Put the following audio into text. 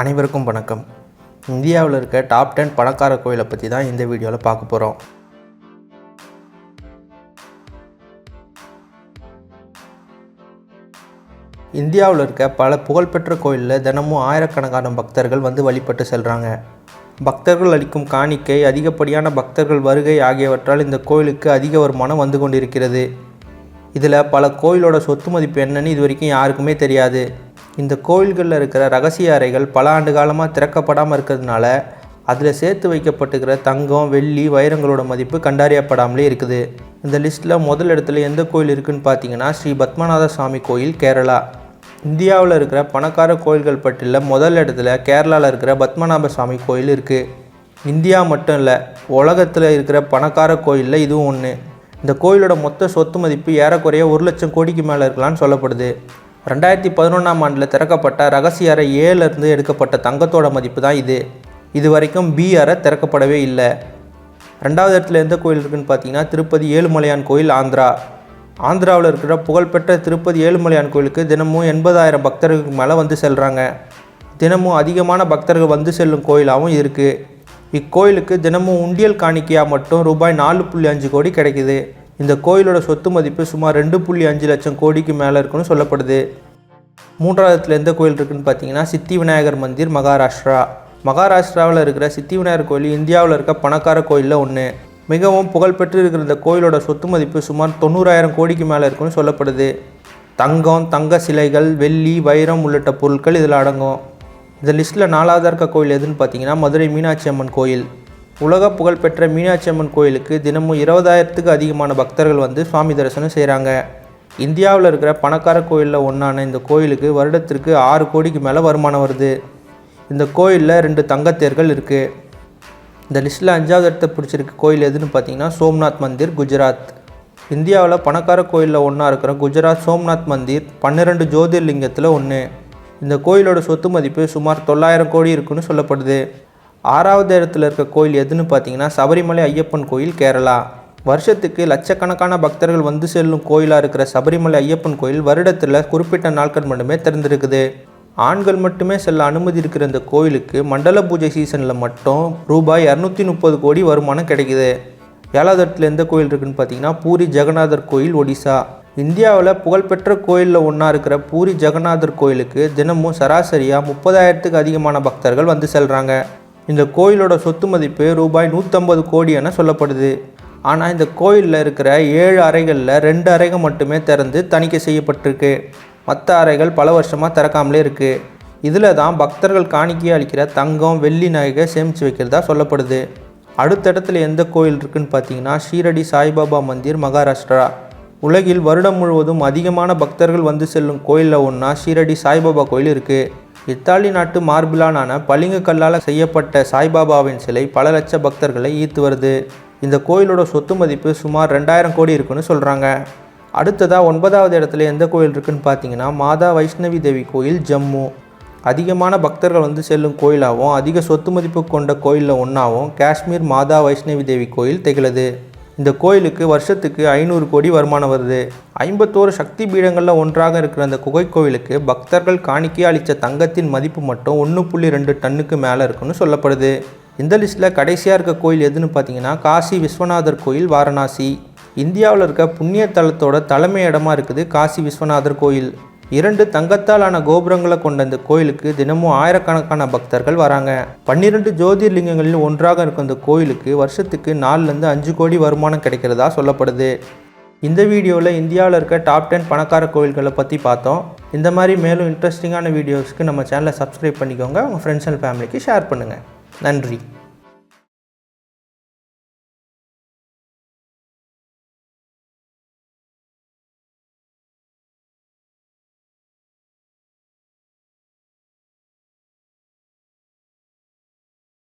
அனைவருக்கும் வணக்கம். இந்தியாவில் இருக்க டாப் டென் பணக்கார கோயிலை பற்றி தான் இந்த வீடியோவில் பார்க்க போகிறோம் இந்தியாவில் இருக்க பல புகழ்பெற்ற கோயிலில் தினமும் ஆயிரக்கணக்கான பக்தர்கள் வந்து வழிபட்டு செல்கிறாங்க பக்தர்கள் அளிக்கும் காணிக்கை அதிகப்படியான பக்தர்கள் வருகை ஆகியவற்றால் இந்த கோயிலுக்கு அதிக வருமானம் வந்து கொண்டிருக்கிறது. இதில் பல கோயிலோட சொத்து மதிப்பு என்னன்னு இது வரைக்கும் யாருக்குமே தெரியாது. இந்த கோயில்களில் இருக்கிற ரகசிய அறைகள் பல ஆண்டு காலமாக திறக்கப்படாமல் இருக்கிறதுனால அதில் சேர்த்து வைக்கப்பட்டுக்கிற தங்கம் வெள்ளி வைரங்களோட மதிப்பு கண்டறியப்படாமலே இருக்குது. இந்த லிஸ்ட்டில் முதல் இடத்துல எந்த கோயில் இருக்குன்னு பார்த்தீங்கன்னா ஸ்ரீ பத்மநாத சுவாமி கோயில் கேரளா. இந்தியாவில் இருக்கிற பணக்கார கோயில்கள் பட்டியலில் முதல் இடத்துல கேரளாவில் இருக்கிற பத்மநாப சுவாமி கோயில் இருக்குது இந்தியா மட்டும் இல்லை உலகத்தில் இருக்கிற பணக்கார கோயிலில் இதுவும் ஒன்று இந்த கோயிலோட மொத்த சொத்து மதிப்பு ஏறக்குறைய ஒரு லட்சம் கோடிக்கு மேலே இருக்கலாம்னு சொல்லப்படுது. ரெண்டாயிரத்தி பதினொன்றாம் ஆண்டில் திறக்கப்பட்ட ரகசிய அறை ஏலேருந்து எடுக்கப்பட்ட தங்கத்தோட மதிப்பு தான் இது. இது வரைக்கும் பி அறை திறக்கப்படவே இல்லை. ரெண்டாவது இடத்துல எந்த கோயில் இருக்குன்னு பார்த்தீங்கன்னா திருப்பதி ஏழுமலையான் கோயில் ஆந்திரா. ஆந்திராவில் இருக்கிற புகழ்பெற்ற திருப்பதி ஏழுமலையான் கோயிலுக்கு தினமும் எண்பதாயிரம் பக்தர்களுக்கு மேலே வந்து செல்கிறாங்க தினமும் அதிகமான பக்தர்கள் வந்து செல்லும் கோயிலாகவும் இருக்குது இக்கோயிலுக்கு தினமும் உண்டியல் காணிக்கையாக மட்டும் ரூபாய் நாலு புள்ளி அஞ்சு கோடி கிடைக்குது. இந்த கோயிலோட சொத்து மதிப்பு சுமார் ரெண்டு புள்ளி அஞ்சு லட்சம் கோடிக்கு மேலே இருக்குன்னு சொல்லப்படுது. மூன்றாவதுல எந்த கோயில் இருக்குன்னு பார்த்தீங்கன்னா சித்தி விநாயகர் மந்திர் மகாராஷ்டிரா. மகாராஷ்டிராவில் இருக்கிற சித்தி விநாயகர் கோயில் இந்தியாவில் இருக்க பணக்கார கோயிலில் ஒன்று மிகவும் புகழ்பெற்று இருக்கிற இந்த கோயிலோட சொத்து மதிப்பு சுமார் தொண்ணூறாயிரம் கோடிக்கு மேலே இருக்குன்னு சொல்லப்படுது. தங்கம் தங்க சிலைகள் வெள்ளி வைரம் உள்ளிட்ட பொருட்கள் இதில் அடங்கும். இந்த லிஸ்ட்டில் நாலாவதாக இருக்க கோயில் எதுன்னு பார்த்தீங்கன்னா மதுரை மீனாட்சி அம்மன் கோயில். உலக புகழ்பெற்ற மீனாட்சி அம்மன் கோயிலுக்கு தினமும் இருபதாயிரத்துக்கு அதிகமான பக்தர்கள் வந்து சுவாமி தரிசனம் செய்கிறாங்க இந்தியாவில் இருக்கிற பணக்கார கோயிலில் ஒன்றான இந்த கோயிலுக்கு வருடத்திற்கு ஆறு கோடிக்கு மேலே வருமானம் வருது. இந்த கோயிலில் ரெண்டு தங்கத்தேர்கள் இருக்குது இந்த லிஸ்ட்டில் அஞ்சாவது இடத்தை பிடிச்சிருக்க கோயில் எதுன்னு பார்த்தீங்கன்னா சோம்நாத் மந்திர் குஜராத். இந்தியாவில் பணக்கார கோயிலில் ஒன்றா இருக்கிற குஜராத் சோம்நாத் மந்திர் பன்னிரெண்டு ஜோதிர்லிங்கத்தில் ஒன்று இந்த கோயிலோட சொத்து மதிப்பு சுமார் தொள்ளாயிரம் கோடி இருக்குன்னு சொல்லப்படுது. ஆறாவது இடத்துல இருக்க கோயில் எதுன்னு பார்த்தீங்கன்னா சபரிமலை ஐயப்பன் கோயில் கேரளா. வருஷத்துக்கு லட்சக்கணக்கான பக்தர்கள் வந்து செல்லும் கோயிலாக இருக்கிற சபரிமலை ஐயப்பன் கோயில் வருடத்தில் குறிப்பிட்ட நாட்கள் மட்டுமே திறந்திருக்குது. ஆண்கள் மட்டுமே செல்ல அனுமதி இருக்கிற இந்த கோயிலுக்கு மண்டல பூஜை சீசனில் மட்டும் ரூபாய் இரநூத்தி முப்பது கோடி வருமானம் கிடைக்குது. ஏழாவது இடத்துல எந்த கோயில் இருக்குதுன்னு பார்த்தீங்கன்னா பூரி ஜெகநாதர் கோயில் ஒடிசா. இந்தியாவில் புகழ்பெற்ற கோயிலில் ஒன்றா இருக்கிற பூரி ஜெகநாதர் கோயிலுக்கு தினமும் சராசரியாக முப்பதாயிரத்துக்கு அதிகமான பக்தர்கள் வந்து செல்கிறாங்க இந்த கோயிலோட சொத்து மதிப்பு ரூபாய் நூற்றம்பது கோடி என சொல்லப்படுது. ஆனால் இந்த கோயிலில் இருக்கிற ஏழு அறைகளில் ரெண்டு அறைகள் மட்டுமே திறந்து தணிக்கை செய்யப்பட்டிருக்கு. மற்ற அறைகள் பல வருஷமாக திறக்காமலே இருக்குது இதில் தான் பக்தர்கள் காணிக்கை அளிக்கிற தங்கம் வெள்ளி நகைகள் சேமித்து வைக்கிறதா சொல்லப்படுது. அடுத்த இடத்துல எந்த கோயில் இருக்குன்னு பார்த்தீங்கன்னா ஷீரடி சாய்பாபா மந்திர் மகாராஷ்டிரா. உலகில் வருடம் முழுவதும் அதிகமான பக்தர்கள் வந்து செல்லும் கோயிலில் ஒன்றா ஷீரடி சாய்பாபா கோயில் இருக்குது இத்தாலி நாட்டு மார்பிலானான பளிங்கு கல்லால் செய்யப்பட்ட சாய்பாபாவின் சிலை பல லட்ச பக்தர்களை ஈர்த்து வருது. இந்த கோயிலோட சொத்து மதிப்பு சுமார் ரெண்டாயிரம் கோடி இருக்குன்னு சொல்கிறாங்க அடுத்ததாக ஒன்பதாவது இடத்துல எந்த கோயில் இருக்குன்னு பார்த்தீங்கன்னா மாதா வைஷ்ணவி தேவி கோயில் ஜம்மு. அதிகமான பக்தர்கள் வந்து செல்லும் கோயிலாகவும் அதிக சொத்து மதிப்பு கொண்ட கோயிலில் ஒன்றாகவும் காஷ்மீர் மாதா வைஷ்ணவி தேவி கோயில் திகழது. இந்த கோயிலுக்கு வருஷத்துக்கு ஐநூறு கோடி வருமானம் வருது. ஐம்பத்தோரு சக்தி பீடங்களில் ஒன்றாக இருக்கிற அந்த குகை கோவிலுக்கு பக்தர்கள் காணிக்கையாக அளித்த தங்கத்தின் மதிப்பு மட்டும் ஒன்று புள்ளி ரெண்டு டன்னுக்கு மேலே இருக்குன்னு சொல்லப்படுது. இந்த லிஸ்ட்டில் கடைசியாக இருக்க கோயில் எதுன்னு பார்த்தீங்கன்னா காசி விஸ்வநாதர் கோயில் வாரணாசி. இந்தியாவில் இருக்க புண்ணிய தலத்தோட தலைமை இடமா இருக்குது காசி விஸ்வநாதர் கோயில். இரண்டு தங்கத்தாலான கோபுரங்களை கொண்ட இந்த கோயிலுக்கு தினமும் ஆயிரக்கணக்கான பக்தர்கள் வராங்க. பன்னிரண்டு ஜோதிர்லிங்கங்களில் ஒன்றாக இருக்கும் இந்த கோயிலுக்கு வருஷத்துக்கு நாலுலேருந்து அஞ்சு கோடி வருமானம் கிடைக்கிறதா சொல்லப்படுது. இந்த வீடியோவில் இந்தியாவில் இருக்க டாப் டென் பணக்கார கோயில்களை பற்றி பார்த்தோம். இந்த மாதிரி மேலும் இன்ட்ரெஸ்டிங்கான வீடியோஸ்க்கு நம்ம சேனலை சப்ஸ்கிரைப் பண்ணிக்கோங்க. உங்கள் ஃப்ரெண்ட்ஸ் அண்ட் ஃபேமிலிக்கு ஷேர் பண்ணுங்கள் நன்றி.